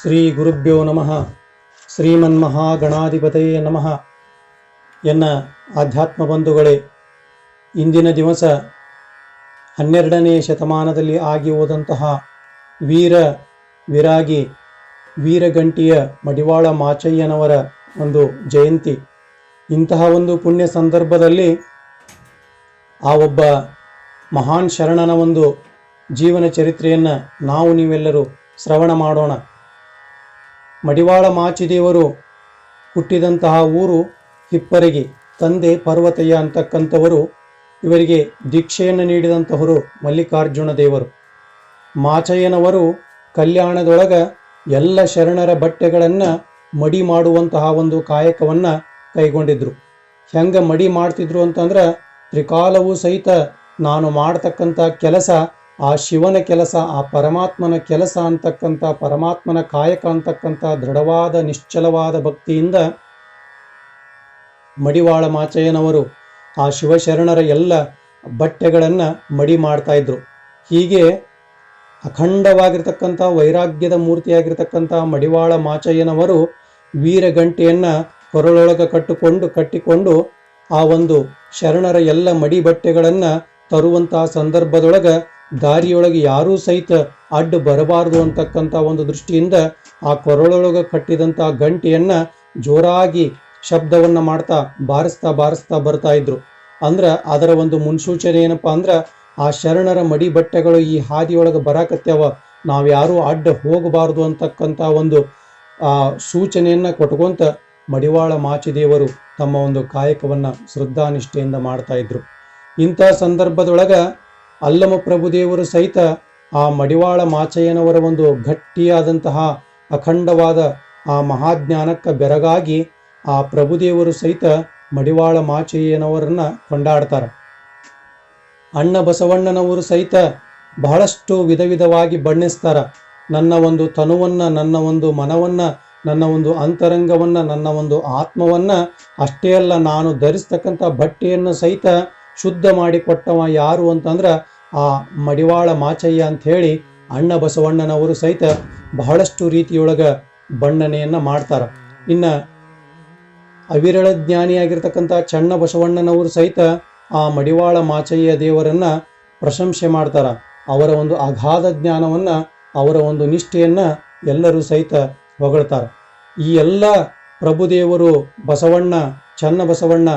ಶ್ರೀ ಗುರುಭ್ಯೋ ನಮಃ. ಶ್ರೀಮನ್ಮಹಾಗಣಾಧಿಪತಯೇ ನಮಃ. ಎನ್ನ ಆಧ್ಯಾತ್ಮ ಬಂಧುಗಳೇ ಇಂದಿನ ದಿವಸ ಹನ್ನೆರಡನೇ ಶತಮಾನದಲ್ಲಿ ಆಗಿ ಹೋದಂತಹ ವೀರ ವಿರಾಗಿ ವೀರಗಂಟಿಯ ಮಡಿವಾಳ ಮಾಚಯ್ಯನವರ ಒಂದು ಜಯಂತಿ. ಇಂತಹ ಒಂದು ಪುಣ್ಯ ಸಂದರ್ಭದಲ್ಲಿ ಆ ಒಬ್ಬ ಮಹಾನ್ ಶರಣನ ಒಂದು ಜೀವನ ಚರಿತ್ರೆಯನ್ನು ನಾವು ನೀವೆಲ್ಲರೂ ಶ್ರವಣ ಮಾಡೋಣ. ಮಡಿವಾಳ ಮಾಚಿದೇವರು ಹುಟ್ಟಿದಂತಹ ಊರು ಹಿಪ್ಪರಿಗೆ, ತಂದೆ ಪರ್ವತಯ್ಯ ಅಂತಕ್ಕಂಥವರು ಇವರಿಗೆ ದೀಕ್ಷೆಯನ್ನು ನೀಡಿದಂತಹವರು ಮಲ್ಲಿಕಾರ್ಜುನ ದೇವರು. ಮಾಚಯ್ಯನವರು ಕಲ್ಯಾಣದೊಳಗ ಎಲ್ಲ ಶರಣರ ಬಟ್ಟೆಗಳನ್ನು ಮಡಿ ಮಾಡುವಂತಹ ಒಂದು ಕಾಯಕವನ್ನು ಕೈಗೊಂಡಿದ್ರು. ಹೆಂಗ ಮಡಿ ಮಾಡ್ತಿದ್ರು ಅಂತಂದ್ರೆ ತ್ರಿಕಾಲವೂ ಸಹಿತ ನಾನು ಮಾಡತಕ್ಕಂಥ ಕೆಲಸ ಆ ಶಿವನ ಕೆಲಸ, ಆ ಪರಮಾತ್ಮನ ಕೆಲಸ ಅಂತಕ್ಕಂಥ, ಪರಮಾತ್ಮನ ಕಾಯಕ ಅಂತಕ್ಕಂಥ ದೃಢವಾದ, ನಿಶ್ಚಲವಾದ ಭಕ್ತಿಯಿಂದ ಮಡಿವಾಳ ಮಾಚಯ್ಯನವರು ಆ ಶಿವಶರಣರ ಎಲ್ಲ ಬಟ್ಟೆಗಳನ್ನು ಮಡಿ ಮಾಡ್ತಾ ಇದ್ರು. ಹೀಗೆ ಅಖಂಡವಾಗಿರ್ತಕ್ಕಂಥ, ವೈರಾಗ್ಯದ ಮೂರ್ತಿಯಾಗಿರ್ತಕ್ಕಂಥ ಮಡಿವಾಳ ಮಾಚಯ್ಯನವರು ವೀರಗಂಟೆಯನ್ನ ಕೊರಳೊಳಗೆ ಕಟ್ಟಿಕೊಂಡು ಕಟ್ಟಿಕೊಂಡು ಆ ಒಂದು ಶರಣರ ಎಲ್ಲ ಮಡಿ ಬಟ್ಟೆಗಳನ್ನು ತರುವಂತಹ ಸಂದರ್ಭದೊಳಗ ದಾರಿಯೊಳಗೆ ಯಾರೂ ಸಹಿತ ಅಡ್ಡ ಬರಬಾರದು ಅಂತಕ್ಕಂಥ ಒಂದು ದೃಷ್ಟಿಯಿಂದ ಆ ಕೊರಳೊಳಗೆ ಕಟ್ಟಿದಂಥ ಗಂಟೆಯನ್ನು ಜೋರಾಗಿ ಶಬ್ದವನ್ನು ಮಾಡ್ತಾ ಬಾರಿಸ್ತಾ ಬಾರಿಸ್ತಾ ಬರ್ತಾ ಇದ್ರು. ಅಂದ್ರೆ ಅದರ ಒಂದು ಮುನ್ಸೂಚನೆ ಏನಪ್ಪಾ ಅಂದ್ರೆ ಆ ಶರಣರ ಮಡಿ ಬಟ್ಟೆಗಳು ಈ ಹಾದಿಯೊಳಗೆ ನಾವು ಯಾರೂ ಅಡ್ಡ ಹೋಗಬಾರದು ಅಂತಕ್ಕಂಥ ಒಂದು, ಆ, ಸೂಚನೆಯನ್ನ ಕೊಟ್ಕೊಂತ ಮಡಿವಾಳ ಮಾಚಿದೇವರು ತಮ್ಮ ಒಂದು ಕಾಯಕವನ್ನು ಶ್ರದ್ಧಾನಿಷ್ಠೆಯಿಂದ ಮಾಡ್ತಾ ಇದ್ರು. ಇಂಥ ಸಂದರ್ಭದೊಳಗ ಅಲ್ಲಮ ಪ್ರಭುದೇವರು ಸಹಿತ ಆ ಮಡಿವಾಳ ಮಾಚಯ್ಯನವರ ಒಂದು ಗಟ್ಟಿಯಾದಂತಹ ಅಖಂಡವಾದ ಆ ಮಹಾಜ್ಞಾನಕ್ಕೆ ಬೆರಗಾಗಿ ಆ ಪ್ರಭುದೇವರು ಸಹಿತ ಮಡಿವಾಳ ಮಾಚಯ್ಯನವರನ್ನ ಕೊಂಡಾಡ್ತಾರೆ. ಅಣ್ಣ ಬಸವಣ್ಣನವರು ಸಹಿತ ಬಹಳಷ್ಟು ವಿಧ ವಿಧವಾಗಿ ಬಣ್ಣಿಸ್ತಾರ. ನನ್ನ ಒಂದು ತನುವನ್ನ, ನನ್ನ ಒಂದು ಮನವನ್ನ, ನನ್ನ ಒಂದು ಅಂತರಂಗವನ್ನು, ನನ್ನ ಒಂದು ಆತ್ಮವನ್ನ ಅಷ್ಟೇ ಅಲ್ಲ, ನಾನು ಧರಿಸ್ತಕ್ಕಂಥ ಬಟ್ಟೆಯನ್ನು ಸಹಿತ ಶುದ್ಧ ಮಾಡಿಕೊಟ್ಟವ ಯಾರು ಅಂತಂದ್ರ ಆ ಮಡಿವಾಳ ಮಾಚಯ್ಯ ಅಂತ ಹೇಳಿ ಅಣ್ಣ ಬಸವಣ್ಣನವರು ಸಹಿತ ಬಹಳಷ್ಟು ರೀತಿಯೊಳಗ ಬಣ್ಣನೆಯನ್ನ ಮಾಡ್ತಾರೆ. ಇನ್ನು ಅವಿರಳ ಜ್ಞಾನಿಯಾಗಿರ್ತಕ್ಕಂಥ ಚಣ್ಣ ಬಸವಣ್ಣನವರು ಸಹಿತ ಆ ಮಡಿವಾಳ ಮಾಚಯ್ಯ ದೇವರನ್ನ ಪ್ರಶಂಸೆ ಮಾಡ್ತಾರೆ. ಅವರ ಒಂದು ಅಗಾಧ ಜ್ಞಾನವನ್ನ, ಅವರ ಒಂದು ನಿಷ್ಠೆಯನ್ನ ಎಲ್ಲರೂ ಸಹಿತ ಹೊಗಳ್ತಾರ. ಈ ಎಲ್ಲ ಪ್ರಭುದೇವರು ಬಸವಣ್ಣ, ಚನ್ನ ಬಸವಣ್ಣ,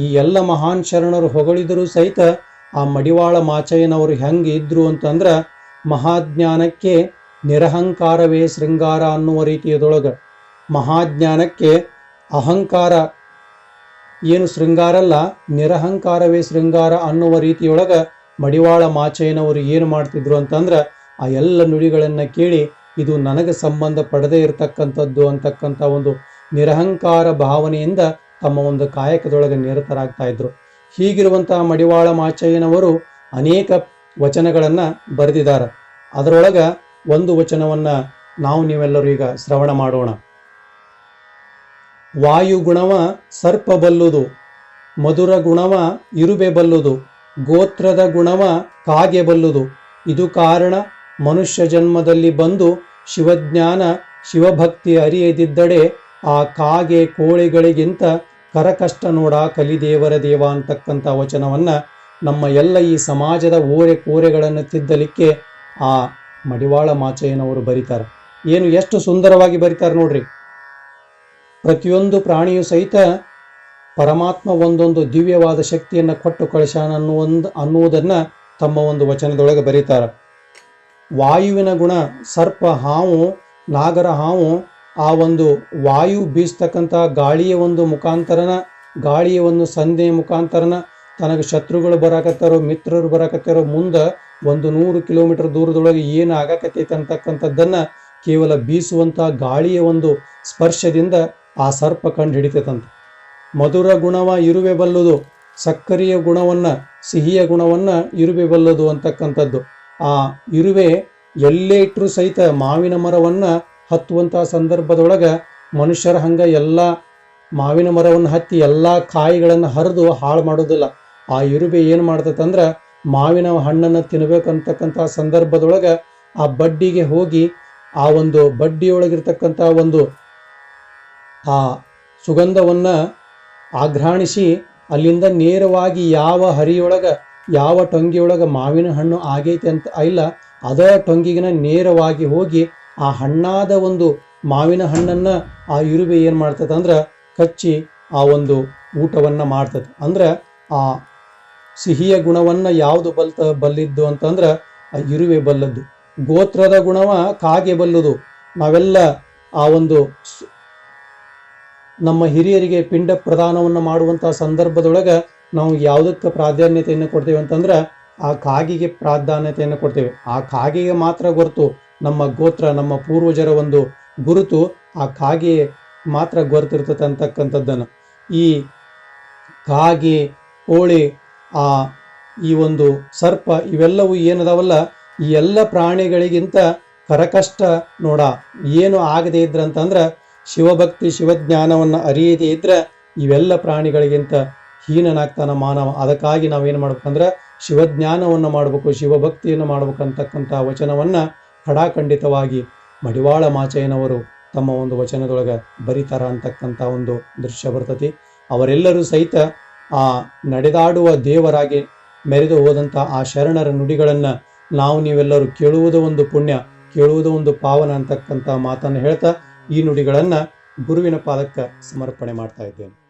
ಈ ಎಲ್ಲ ಮಹಾನ್ ಶರಣರು ಹೊಗಳಿದರೂ ಸಹಿತ ಆ ಮಡಿವಾಳ ಮಾಚಯ್ಯನವರು ಹೆಂಗೆ ಇದ್ರು ಅಂತಂದ್ರೆ ಮಹಾಜ್ಞಾನಕ್ಕೆ ನಿರಹಂಕಾರವೇ ಶೃಂಗಾರ ಅನ್ನುವ ರೀತಿಯದೊಳಗೆ ಮಹಾಜ್ಞಾನಕ್ಕೆ ಅಹಂಕಾರ ಏನು ಶೃಂಗಾರ ಅಲ್ಲ, ನಿರಹಂಕಾರವೇ ಶೃಂಗಾರ ಅನ್ನುವ ರೀತಿಯೊಳಗೆ ಮಡಿವಾಳ ಮಾಚಯ್ಯನವರು ಏನು ಮಾಡ್ತಿದ್ರು ಅಂತಂದ್ರೆ ಆ ಎಲ್ಲ ನುಡಿಗಳನ್ನು ಕೇಳಿ ಇದು ನನಗೆ ಸಂಬಂಧ ಪಡದೇ ಇರತಕ್ಕಂಥದ್ದು ಅಂತಕ್ಕಂಥ ಒಂದು ನಿರಹಂಕಾರ ಭಾವನೆಯಿಂದ ತಮ್ಮ ಒಂದು ಕಾಯಕದೊಳಗೆ ನಿರತರಾಗ್ತಾ ಇದ್ರು. ಹೀಗಿರುವಂತಹ ಮಡಿವಾಳ ಮಾಚಯ್ಯನವರು ಅನೇಕ ವಚನಗಳನ್ನು ಬರೆದಿದ್ದಾರೆ. ಅದರೊಳಗ ಒಂದು ವಚನವನ್ನ ನಾವು ನೀವೆಲ್ಲರೂ ಈಗ ಶ್ರವಣ ಮಾಡೋಣ. ವಾಯುಗುಣವ ಸರ್ಪ ಬಲ್ಲುದು, ಮಧುರ ಗುಣವ ಇರುಬೆ ಬಲ್ಲುದು, ಗೋತ್ರದ ಗುಣವ ಕಾಗೆ ಬಲ್ಲುದು. ಇದು ಕಾರಣ ಮನುಷ್ಯ ಜನ್ಮದಲ್ಲಿ ಬಂದು ಶಿವಜ್ಞಾನ ಶಿವಭಕ್ತಿ ಅರಿಯದಿದ್ದಡೆ ಆ ಕಾಗೆ ಕೋಳಿಗಳಿಗಿಂತ ಕರಕಷ್ಟ ನೋಡ ಕಲಿದೇವರ ದೇವ ಅಂತಕ್ಕಂಥ ವಚನವನ್ನ ನಮ್ಮ ಎಲ್ಲ ಈ ಸಮಾಜದ ಓರೆ ಕೋರೆಗಳನ್ನು ತಿದ್ದಲಿಕ್ಕೆ ಆ ಮಡಿವಾಳ ಮಾಚಯ್ಯನವರು ಬರೀತಾರೆ. ಏನು ಎಷ್ಟು ಸುಂದರವಾಗಿ ಬರೀತಾರೆ ನೋಡ್ರಿ. ಪ್ರತಿಯೊಂದು ಪ್ರಾಣಿಯು ಸಹಿತ ಪರಮಾತ್ಮ ಒಂದೊಂದು ದಿವ್ಯವಾದ ಶಕ್ತಿಯನ್ನು ಕೊಟ್ಟು ಕಳಿಸಾನ ಅನ್ನುವೊಂದು ಅನ್ನುವುದನ್ನು ತಮ್ಮ ಒಂದು ವಚನದೊಳಗೆ ಬರೀತಾರೆ. ವಾಯುವಿನ ಗುಣ ಸರ್ಪ ಹಾವು ನಾಗರ ಹಾವು ಆ ಒಂದು ವಾಯು ಬೀಸ್ತಕ್ಕಂಥ ಗಾಳಿಯ ಒಂದು ಮುಖಾಂತರನ, ಗಾಳಿಯ ಒಂದು ಸಂಧೆಯ ಮುಖಾಂತರನ ತನಗೆ ಶತ್ರುಗಳು ಬರಾಕತ್ತಾರೋ, ಮಿತ್ರರು ಬರಾಕತ್ತಾರೋ, ಮುಂದೆ ಒಂದು ನೂರು ಕಿಲೋಮೀಟರ್ ದೂರದೊಳಗೆ ಏನು ಆಗಕತ್ತೈತೆ ಅಂತಕ್ಕಂಥದ್ದನ್ನು ಕೇವಲ ಬೀಸುವಂಥ ಗಾಳಿಯ ಒಂದು ಸ್ಪರ್ಶದಿಂದ ಆ ಸರ್ಪ ಕಂಡು ಹಿಡಿತೈತಂತ. ಮಧುರ ಗುಣವ ಇರುವೆ ಬಲ್ಲದು, ಸಕ್ಕರೆಯ ಗುಣವನ್ನು, ಸಿಹಿಯ ಗುಣವನ್ನು ಇರುವೆ ಬಲ್ಲದು ಅಂತಕ್ಕಂಥದ್ದು. ಆ ಇರುವೆ ಎಲ್ಲೇ ಇಟ್ಟರೂ ಸಹಿತ ಮಾವಿನ ಮರವನ್ನ ಹತ್ತುವಂತಹ ಸಂದರ್ಭದೊಳಗೆ ಮನುಷ್ಯರ ಹಂಗೆ ಎಲ್ಲ ಮಾವಿನ ಮರವನ್ನು ಹತ್ತಿ ಎಲ್ಲ ಕಾಯಿಗಳನ್ನು ಹರಿದು ಹಾಳು ಮಾಡೋದಿಲ್ಲ. ಆ ಇರುವೆ ಏನು ಮಾಡ್ತೈತಂದ್ರೆ ಮಾವಿನ ಹಣ್ಣನ್ನು ತಿನ್ಬೇಕಂತಕ್ಕಂಥ ಸಂದರ್ಭದೊಳಗೆ ಆ ಬಡ್ಡಿಗೆ ಹೋಗಿ ಆ ಒಂದು ಬಡ್ಡಿಯೊಳಗಿರ್ತಕ್ಕಂಥ ಒಂದು ಆ ಸುಗಂಧವನ್ನ ಆಘ್ರಾಣಿಸಿ ಅಲ್ಲಿಂದ ನೇರವಾಗಿ ಯಾವ ಹರಿಯೊಳಗೆ ಯಾವ ಟೊಂಗಿಯೊಳಗೆ ಮಾವಿನ ಹಣ್ಣು ಆಗೈತೆ ಅಂತ ಇಲ್ಲ, ಅದ ಟೊಂಗಿಗಿನ ನೇರವಾಗಿ ಹೋಗಿ ಆ ಹಣ್ಣಾದ ಒಂದು ಮಾವಿನ ಹಣ್ಣನ್ನು ಆ ಇರುವೆ ಏನು ಮಾಡ್ತದೆ ಅಂದ್ರೆ ಕಚ್ಚಿ ಆ ಒಂದು ಊಟವನ್ನು ಮಾಡ್ತದೆ ಅಂದ್ರೆ ಆ ಸಿಹಿಯ ಗುಣವನ್ನು ಯಾವುದು ಬಲ್ತ ಬಲ್ಲಿದ್ದು ಅಂತಂದ್ರೆ ಆ ಇರುವೆ ಬಲ್ಲದ್ದು. ಗೋತ್ರದ ಗುಣವ ಕಾಗೆ ಬಲ್ಲುದು. ನಾವೆಲ್ಲ ಆ ಒಂದು ನಮ್ಮ ಹಿರಿಯರಿಗೆ ಪಿಂಡ ಪ್ರದಾನವನ್ನು ಮಾಡುವಂಥ ಸಂದರ್ಭದೊಳಗೆ ನಾವು ಯಾವುದಕ್ಕೆ ಪ್ರಾಧಾನ್ಯತೆಯನ್ನು ಕೊಡ್ತೇವೆ ಅಂತಂದ್ರೆ ಆ ಕಾಗಿಗೆ ಪ್ರಾಧಾನ್ಯತೆಯನ್ನು ಕೊಡ್ತೇವೆ. ಆ ಕಾಗಿಗೆ ಮಾತ್ರ ಗೊತ್ತು. ನಮ್ಮ ಗೋತ್ರ, ನಮ್ಮ ಪೂರ್ವಜರ ಒಂದು ಗುರುತು ಆ ಕಾಗೆ ಮಾತ್ರ ಗೊತ್ತಿರ್ತದೆ ಅಂತಕ್ಕಂಥದ್ದನ್ನು ಈ ಕಾಗೆ, ಕೋಳಿ, ಆ ಈ ಒಂದು ಸರ್ಪ ಇವೆಲ್ಲವೂ ಏನದಾವಲ್ಲ? ಈ ಎಲ್ಲ ಪ್ರಾಣಿಗಳಿಗಿಂತ ಕರಕಷ್ಟ ನೋಡ. ಏನು ಆಗದೆ ಇದ್ರಂತಂದ್ರ ಶಿವಭಕ್ತಿ, ಶಿವಜ್ಞಾನವನ್ನ ಅರಿಯದೇ ಇದ್ರೆ ಇವೆಲ್ಲ ಪ್ರಾಣಿಗಳಿಗಿಂತ ಹೀನನಾಗ್ತಾನ ಮಾನವ. ಅದಕ್ಕಾಗಿ ನಾವೇನು ಮಾಡ್ಬೇಕಂದ್ರೆ ಶಿವಜ್ಞಾನವನ್ನು ಮಾಡಬೇಕು, ಶಿವಭಕ್ತಿಯನ್ನು ಮಾಡ್ಬೇಕು ಅಂತಕ್ಕಂಥ ವಚನವನ್ನ ಖಡಾಖಂಡಿತವಾಗಿ ಮಡಿವಾಳ ಮಾಚಯ್ಯನವರು ತಮ್ಮ ಒಂದು ವಚನದೊಳಗೆ ಬರಿತಾರ ಅಂತಕ್ಕಂಥ ಒಂದು ದೃಶ್ಯ ಬರ್ತತಿ. ಅವರೆಲ್ಲರೂ ಸಹಿತ ಆ ನಡೆದಾಡುವ ದೇವರಾಗಿ ಮೆರೆದು ಹೋದಂಥ ಆ ಶರಣರ ನುಡಿಗಳನ್ನು ನಾವು ನೀವೆಲ್ಲರೂ ಕೇಳುವುದು ಒಂದು ಪುಣ್ಯ, ಕೇಳುವುದು ಒಂದು ಪಾವನ ಅಂತಕ್ಕಂಥ ಮಾತನ್ನು ಹೇಳ್ತಾ ಈ ನುಡಿಗಳನ್ನು ಗುರುವಿನ ಪಾದಕ್ಕೆ ಸಮರ್ಪಣೆ ಮಾಡ್ತಾ ಇದ್ದೇನೆ.